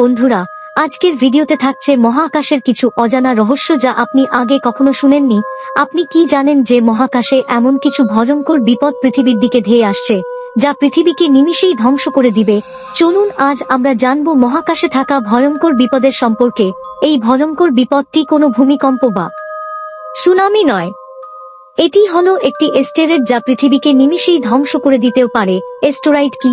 বন্ধুরা, আজকের ভিডিওতে থাকছে মহাকাশের কিছু অজানা রহস্য যা আপনি আগে কখনো শুনেননি। আপনি কি জানেন যে মহাকাশে এমন কিছু ভয়ঙ্কর বিপদ পৃথিবীর দিকে ধেয়ে আসছে, যা পৃথিবীকে নিমিষেই ধ্বংস করে দিবে? চলুন আজ আমরা জানব মহাকাশে থাকা ভয়ঙ্কর বিপদের সম্পর্কে। এই ভয়ঙ্কর বিপদটি কোনো ভূমিকম্প বা সুনামি নয়। এটি হলো একটি এস্টেরেট যা পৃথিবীকে নিমিষেই ধ্বংস করে দিতেও পারে। এস্টোরাইড কি?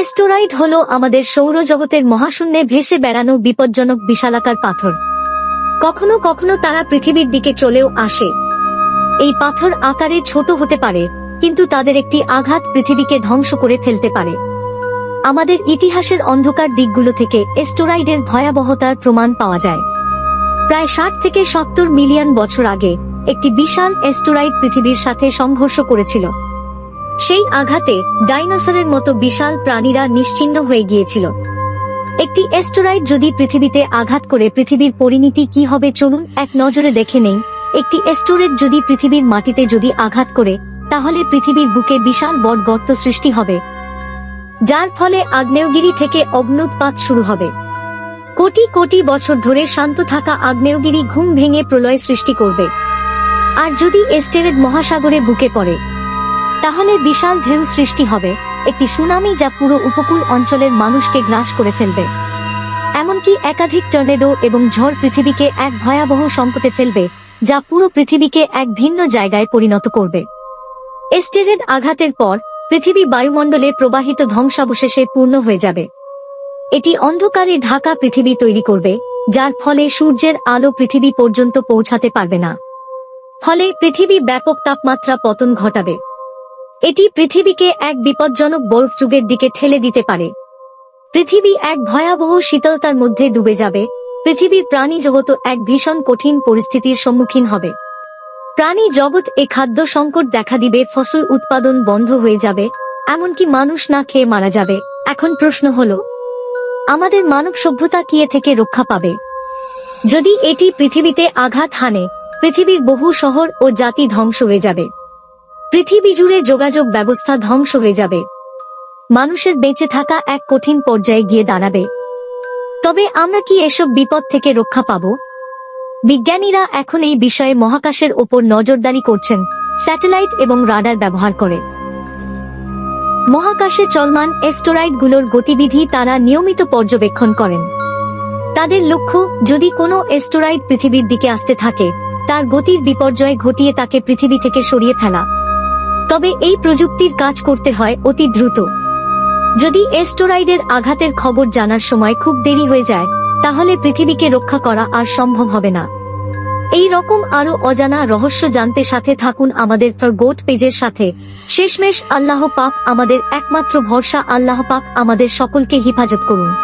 এস্টোরাইড হলো আমাদের সৌরজগতের মহাশূন্যে ভেসে বেড়ানো বিপজ্জনক বিশালাকার পাথর। কখনো কখনো তারা পৃথিবীর দিকে চলেও আসে। এই পাথর আকারে ছোট হতে পারে, কিন্তু তাদের একটি আঘাত পৃথিবীকে ধ্বংস করে ফেলতে পারে। আমাদের ইতিহাসের অন্ধকার দিকগুলো থেকে এস্টোরাইডের ভয়াবহতার প্রমাণ পাওয়া যায়। প্রায় ষাট থেকে সত্তর মিলিয়ন বছর আগে একটি বিশাল এস্টোরাইড পৃথিবীর সাথে সংঘর্ষ করেছিল। সেই আঘাতে ডাইনোসরের মতো বিশাল প্রাণীরা নিশ্চিহ্ন হয়ে গিয়েছিল। একটি এস্টোরাইড যদি পৃথিবীতে আঘাত করে পৃথিবীর পরিণতি কি হবে চলুন এক নজরে দেখে নেই। একটি এস্টোরেট যদি পৃথিবীর মাটিতে যদি আঘাত করে, তাহলে পৃথিবীর বুকে বিশাল বট গর্ত সৃষ্টি হবে, যার ফলে আগ্নেয়গিরি থেকে অগ্নুৎপাত শুরু হবে। কোটি কোটি বছর ধরে শান্ত থাকা আগ্নেয়গিরি ঘুম ভেঙে প্রলয় সৃষ্টি করবে। আর যদি এস্টেরেড মহাসাগরে বুকে পড়ে তাহলে বিশাল ঢেউ সৃষ্টি হবে। একটি সুনামি যা পুরো উপকূল অঞ্চলের মানুষকে গ্রাস করে ফেলবে। এমনকি একাধিক টর্নেডো এবং ঝড় পৃথিবীকে এক ভয়াবহ সংকটে ফেলবে, যা পুরো পৃথিবীকে এক ভিন্ন জায়গায় পরিণত করবে। এস্টেরেড আঘাতের পর, পৃথিবী বায়ুমণ্ডলে প্রবাহিত ধ্বংসাবশেষে পূর্ণ হয়ে যাবে। এটি অন্ধকারে ঢাকা পৃথিবী তৈরি করবে, যার ফলে সূর্যের আলো পৃথিবী পর্যন্ত পৌঁছাতে পারবে না। ফলে পৃথিবী ব্যাপক তাপমাত্রা পতন ঘটাবে। এটি পৃথিবীকে এক বিপজ্জনক বরফ যুগের দিকে ঠেলে দিতে পারে। পৃথিবী এক ভয়াবহ শীতলতার মধ্যে ডুবে যাবে। পৃথিবীর প্রাণী জগৎ এক ভীষণ কঠিন পরিস্থিতির সম্মুখীন হবে। প্রাণী জগৎ এ খাদ্য সংকট দেখা দিবে, ফসল উৎপাদন বন্ধ হয়ে যাবে, এমনকি মানুষ না খেয়ে মারা যাবে। এখন প্রশ্ন হলো, আমাদের মানব সভ্যতা কি থেকে রক্ষা পাবে? যদি এটি পৃথিবীতে আঘাত হানে, পৃথিবীর বহু শহর ও জাতি ধ্বংস হয়ে যাবে। পৃথিবী জুড়ে যোগাযোগ ব্যবস্থা ধ্বংস হয়ে যাবে। মানুষের বেঁচে থাকা এক কঠিন পর্যায়ে গিয়ে দাঁড়াবে। তবে আমরা কি এসব বিপদ থেকে রক্ষা পাব? বিজ্ঞানীরা এখন এই বিষয়ে মহাকাশের ওপর নজরদারি করছেন, স্যাটেলাইট এবং রাডার ব্যবহার করে। মহাকাশে চলমান এস্টোরাইডগুলোর গতিবিধি তারা নিয়মিত পর্যবেক্ষণ করেন। তাদের লক্ষ্য, যদি কোনো এস্টোরাইড পৃথিবীর দিকে আসতে থাকে, তার গতির বিপর্যয় ঘটিয়ে তাকে পৃথিবী থেকে সরিয়ে ফেলা। তবে এই প্রযুক্তির কাজ করতে হয় অতি দ্রুত। যদি এস্টোরাইডের আঘাতের খবর জানার সময় খুব দেরি হয়ে যায়, তাহলে পৃথিবীকে রক্ষা করা আর সম্ভব হবে না। এই রকম আরও অজানা রহস্য জানতে সাথে থাকুন আমাদের গোট পেজের সাথে। শেষমেশ আল্লাহ পাক আমাদের একমাত্র ভরসা, আল্লাহ পাক আমাদের সকলকে হেফাজত করুন।